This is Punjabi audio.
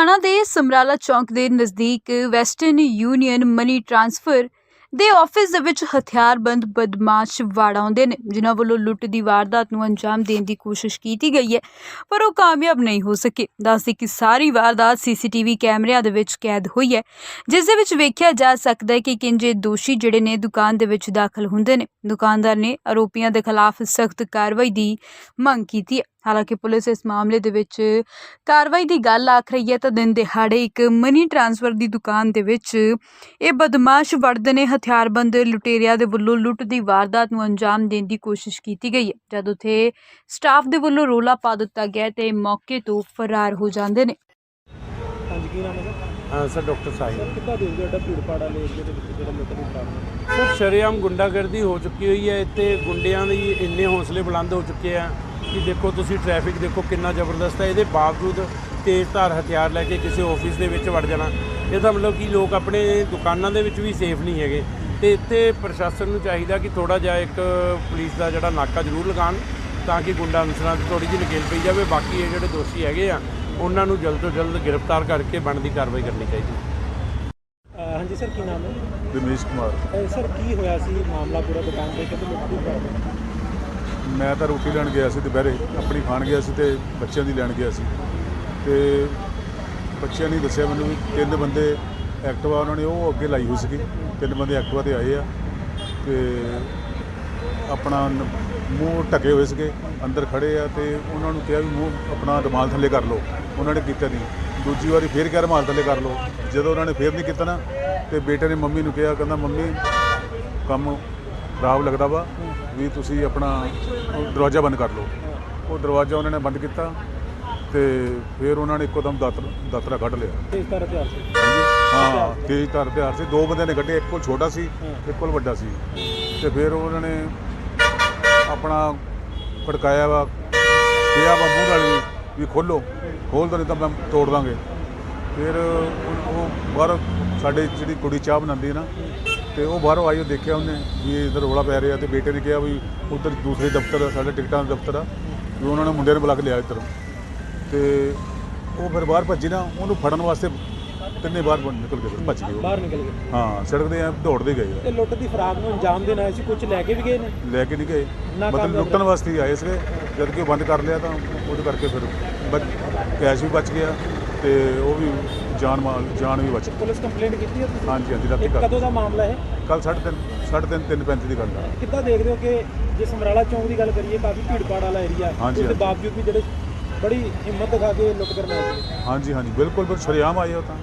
ਲੁਧਿਆਣਾ ਦੇ ਸਮਰਾਲਾ ਚੌਂਕ ਦੇ ਨਜ਼ਦੀਕ ਵੈਸਟਰਨ ਯੂਨੀਅਨ ਮਨੀ ਟ੍ਰਾਂਸਫਰ ਦੇ ਆਫਿਸ ਦੇ ਵਿੱਚ ਹਥਿਆਰਬੰਦ ਬਦਮਾਸ਼ ਵਾੜ ਆਉਂਦੇ ਨੇ, ਜਿਨ੍ਹਾਂ ਵੱਲੋਂ ਲੁੱਟ ਦੀ ਵਾਰਦਾਤ ਨੂੰ ਅੰਜਾਮ ਦੇਣ ਦੀ ਕੋਸ਼ਿਸ਼ ਕੀਤੀ ਗਈ ਹੈ, ਪਰ ਉਹ ਕਾਮਯਾਬ ਨਹੀਂ ਹੋ ਸਕੇ। ਦੱਸਦੇ ਕਿ ਸਾਰੀ ਵਾਰਦਾਤ ਸੀਸੀਟੀਵੀ ਕੈਮਰਿਆਂ ਦੇ ਵਿੱਚ ਕੈਦ ਹੋਈ ਹੈ, ਜਿਸ ਦੇ ਵਿੱਚ ਵੇਖਿਆ ਜਾ ਸਕਦਾ ਹੈ ਕਿ ਕਿੰਜੇ ਦੋਸ਼ੀ ਜਿਹੜੇ ਨੇ ਦੁਕਾਨ ਦੇ ਵਿੱਚ ਦਾਖਲ ਹੁੰਦੇ ਨੇ। ਦੁਕਾਨਦਾਰ ਨੇ ਆਰੋਪੀਆਂ ਦੇ ਖਿਲਾਫ ਸਖਤ ਕਾਰਵਾਈ ਦੀ ਮੰਗ ਕੀਤੀ ਹੈ। ਹਾਲਾਂਕਿ ਪੁਲਿਸ ਇਸ ਮਾਮਲੇ ਦੇ ਵਿੱਚ ਕਾਰਵਾਈ ਦੀ ਗੱਲ ਆਖ ਰਹੀ ਹੈ ਤਾਂ ਦਿਨ ਦਿਹਾੜੇ ਇੱਕ ਮਨੀ ਟ੍ਰਾਂਸਫਰ ਦੀ ਦੁਕਾਨ ਦੇ ਵਿੱਚ ਇਹ ਬਦਮਾਸ਼ ਵੜਦੇ ਨੇ। ਹਥਿਆਰਬੰਦ ਲੁਟੇਰਿਆਂ ਦੇ ਵੱਲੋਂ ਲੁੱਟ ਦੀ ਵਾਰਦਾਤ ਨੂੰ ਅੰਜਾਮ ਦੇਣ ਦੀ ਕੋਸ਼ਿਸ਼ ਕੀਤੀ ਗਈ ਹੈ। ਜਦ ਉੱਥੇ ਸਟਾਫ ਦੇ ਵੱਲੋਂ ਰੋਲਾ ਪਾ ਦਿੱਤਾ ਗਿਆ ਤੇ ਮੌਕੇ ਤੋਂ ਫਰਾਰ ਹੋ ਜਾਂਦੇ ਨੇ। ਹਾਂਜੀ ਕੀ ਨਾਮ ਹੈ ਸਰ? ਹਾਂ ਸਰ ਡਾਕਟਰ ਸਾਹਿਬ ਸਰ ਕਿੱਦਾਂ ਦੇਖਦੇ ਹੋ ਐਡਾ ਭੀੜ ਭਾੜ ਵਾਲੇ ਏਰੀਏ ਦੇ ਵਿੱਚ ਜਿਹੜਾ ਲੁੱਟ ਦੀ ਪ੍ਰਾਪਤ ਸਰ ਸ਼ਰੇਆਮ ਗੁੰਡਾਗਰਦੀ ਹੋ ਚੁੱਕੀ ਹੋਈ ਹੈ। ਇੱਥੇ ਗੁੰਡਿਆਂ ਦੀ ਇੰਨੇ ਹੌਸਲੇ ਬੁਲੰਦ ਹੋ ਚੁੱਕੇ ਆ। ਕਿ ਦੇਖੋ ਤੁਸੀਂ ਟ੍ਰੈਫਿਕ ਦੇਖੋ ਕਿੰਨਾ ਜ਼ਬਰਦਸਤ ਹੈ ਇਹਦੇ ਬਾਵਜੂਦ ਤੇਜ਼ ਧਾਰ ਹਥਿਆਰ ਲੈ ਕੇ ਕਿਸੇ ਆਫਿਸ ਦੇ ਵਿੱਚ ਵੜ ਜਾਣਾ। ਇਹਦਾ ਮਤਲਬ ਕਿ ਲੋਕ ਆਪਣੇ ਦੁਕਾਨਾਂ ਦੇ ਵਿੱਚ ਵੀ ਸੇਫ ਨਹੀਂ ਹੈਗੇ। ਤੇ ਇੱਥੇ ਪ੍ਰਸ਼ਾਸਨ ਨੂੰ ਚਾਹੀਦਾ ਕਿ ਥੋੜਾ ਜਿਹਾ ਇੱਕ ਪੁਲਿਸ ਦਾ ਜਿਹੜਾ ਨਾਕਾ ਜ਼ਰੂਰ ਲਗਾਉਣ ਤਾਂ ਕਿ ਗੁੰਡਾ ਅਨਸਰਾਂ ਤੇ ਥੋੜੀ ਜਿਹੀ ਨਕੇਲ ਪਈ ਜਾਵੇ। ਬਾਕੀ ਇਹ ਜਿਹੜੇ ਦੋਸ਼ੀ ਹੈਗੇ ਆ ਉਹਨਾਂ ਨੂੰ ਜਲਦ ਤੋਂ ਜਲਦ ਗ੍ਰਿਫਤਾਰ ਕਰਕੇ ਬਣਦੀ ਕਾਰਵਾਈ ਕਰਨੀ ਚਾਹੀਦੀ ਹੈ। ਹਾਂਜੀ ਸਰ ਕੀ ਨਾਮ ਹੈ? ਰਮੇਸ਼ ਕੁਮਾਰ। ਸਰ ਕੀ ਹੋਇਆ ਸੀ? ਮਾਮਲਾ ਪੂਰਾ ਦੁਕਾਨ ਤੇ ਕਿਤੇ ਦੀ ਪ੍ਰਾਪਤ ਮੈਂ ਤਾਂ ਰੋਟੀ ਲੈਣ ਗਿਆ ਸੀ ਦੁਪਹਿਰੇ, ਆਪਣੀ ਖਾਣ ਗਿਆ ਸੀ ਤੇ ਬੱਚਿਆਂ ਦੀ ਲੈਣ ਗਿਆ ਸੀ। ਤੇ ਬੱਚਿਆਂ ਨੇ ਦੱਸਿਆ ਮੈਨੂੰ ਵੀ ਤਿੰਨ ਬੰਦੇ ਐਕਟਿਵਾ ਉਹਨਾਂ ਨੇ, ਉਹ ਅੱਗੇ ਲਾਈ ਹੋਈ ਸੀਗੀ। ਤਿੰਨ ਬੰਦੇ ਐਕਟਿਵਾ ਤੇ ਆਏ ਆ ਤੇ ਆਪਣਾ ਮੂੰਹ ਢਕੇ ਹੋਏ ਸੀਗੇ, ਅੰਦਰ ਖੜੇ ਆ ਤੇ ਉਹਨਾਂ ਨੂੰ ਕਿਹਾ ਵੀ ਮੂੰਹ ਆਪਣਾ ਰਮਾਲ ਥੱਲੇ ਕਰ ਲਓ। ਉਹਨਾਂ ਨੇ ਕੀਤਾ ਨਹੀਂ। ਦੂਜੀ ਵਾਰੀ ਫੇਰ ਕਿਹਾ ਰੁਮਾਲ ਥੱਲੇ ਕਰ ਲਓ। ਜਦੋਂ ਉਹਨਾਂ ਨੇ ਫੇਰ ਨਹੀਂ ਕੀਤਾ ਨਾ, ਤੇ ਬੇਟੇ ਨੇ ਮੰਮੀ ਨੂੰ ਕਿਹਾ, ਕਹਿੰਦਾ, ਮੰਮੀ, ਕੰਮ ਖਰਾਬ ਲੱਗਦਾ ਵਾ ਵੀ ਤੁਸੀਂ ਆਪਣਾ ਦਰਵਾਜ਼ਾ ਬੰਦ ਕਰ ਲਓ। ਉਹ ਦਰਵਾਜ਼ਾ ਉਹਨਾਂ ਨੇ ਬੰਦ ਕੀਤਾ ਤੇ ਫਿਰ ਉਹਨਾਂ ਨੇ ਇੱਕੋ ਦਮ ਦਾਤਰ ਦਾਤਰਾ ਕੱਢ ਲਿਆ। ਤੇਜ਼ ਧਾਰ ਹਥਿਆਰ ਸੀ। ਹਾਂ ਤੇਜ਼ ਹਥਿਆਰ ਸੀ। ਦੋ ਬੰਦਿਆਂ ਨੇ ਕੱਢੇ ਇੱਕ ਕੋਲ ਛੋਟਾ ਸੀ ਇੱਕ ਕੋਲ ਵੱਡਾ ਸੀ। ਤੇ ਫਿਰ ਉਹਨਾਂ ਨੇ ਆਪਣਾ ਖੜਕਾਇਆ ਵਾ ਕਿਹਾ ਵਾ ਮੂੰਹ ਨਾਲ ਵੀ ਖੋਲੋ। ਖੋਲ ਦੋ ਨਹੀਂ ਤਾਂ ਮੈਂ ਤੋੜ ਦਾਂਗੇ। ਫਿਰ ਉਹ ਉਹ ਬਾਹਰ ਸਾਡੇ ਜਿਹੜੀ ਕੁੜੀ ਚਾਹ ਬਣਾਉਂਦੀ ਹੈ ਨਾ ਤੇ ਉਹ ਬਾਹਰੋਂ ਆਈ ਉਹ ਦੇਖਿਆ ਉਹਨੇ ਵੀ ਇਧਰ ਰੋਲਾ ਪੈ ਰਿਹਾ ਤੇ ਬੇਟੇ ਨੇ ਕਿਹਾ ਵੀ ਉਧਰ ਦੂਸਰੇ ਦਫ਼ਤਰ ਆ, ਸਾਡੇ ਟਿਕਟਾਂ ਦਾ ਦਫ਼ਤਰ ਆ ਵੀ ਉਹਨਾਂ ਨੇ ਮੁੰਡੇ ਨੂੰ ਬੁਲਾ ਕੇ ਲਿਆ ਇੱਧਰ। ਤੇ ਉਹ ਫਿਰ ਬਾਹਰ ਭੱਜੀ ਨਾ ਉਹਨੂੰ ਫੜਨ ਵਾਸਤੇ ਤਿੰਨੇ ਬਾਹਰ ਨਿਕਲ ਗਏ ਭੱਜ ਗਏ ਉਹ। ਬਾਹਰ ਨਿਕਲ ਗਏ। ਹਾਂ ਸੜਕ ਦੇ ਐ ਦੌੜਦੇ ਗਏ ਆ। ਤੇ ਲੁੱਟ ਦੀ ਫਰਾਗ ਨੂੰ ਅੰਜਾਮ ਦੇਣ ਆਏ ਸੀ ਕੁਝ ਲੈ ਕੇ ਵੀ ਗਏ ਨੇ? ਲੈ ਕੇ ਨਹੀਂ ਗਏ। ਮਤਲਬ ਲੁੱਟਣ ਵਾਸਤੇ ਹੀ ਆਏ ਸੀਗੇ। ਜਦ ਕਿ ਉਹ ਬੰਦ ਕਰ ਲਿਆ ਤਾਂ ਉਹਦੇ ਕਰਕੇ ਫਿਰ ਬਚ ਕੈਸ਼ ਵੀ ਬਚ ਗਿਆ। ਤੇ ਉਹ ਵੀ ਜਾਨ ਮਾਲ ਜਾਨ ਵੀ ਬਚ ਗਈ। ਪੁਲਿਸ ਕੰਪਲੇਂਟ ਕੀਤੀ ਹੈ ਤੁਸੀਂ? ਹਾਂਜੀ ਹਾਂਜੀ ਰਾਤੀ ਇਹ ਕਰ ਕਦੋਂ ਦਾ ਮਾਮਲਾ ਹੈ ਕੱਲ 3:30 3:30 3:35 ਦੀ ਗੱਲ ਆ। ਕਿੱਦਾਂ ਦੇਖਦੇ ਹੋ ਕਿ ਜੇ ਸਮਰਾਲਾ ਚੌਂਕ ਦੀ ਗੱਲ ਕਰੀਏ ਕਾਫੀ ਭੀੜ ਭਾੜ ਵਾਲਾ ਏਰੀਆ ਹਾਂਜੀ, ਉਸ ਦੇ ਹਾਂਜੀ। ਬਾਵਜੂਦ ਵੀ ਜਿਹੜੇ ਬੜੀ ਹਿੰਮਤ ਦਿਖਾ ਕੇ ਲੁੱਟ ਕਰਨ ਆਏ ਸੀ ਹਾਂਜੀ ਹਾਂਜੀ ਬਿਲਕੁਲ ਬਿਲਕੁਲ ਸ਼ਰੇਆਮ ਆਏ ਉਹ ਤਾਂ।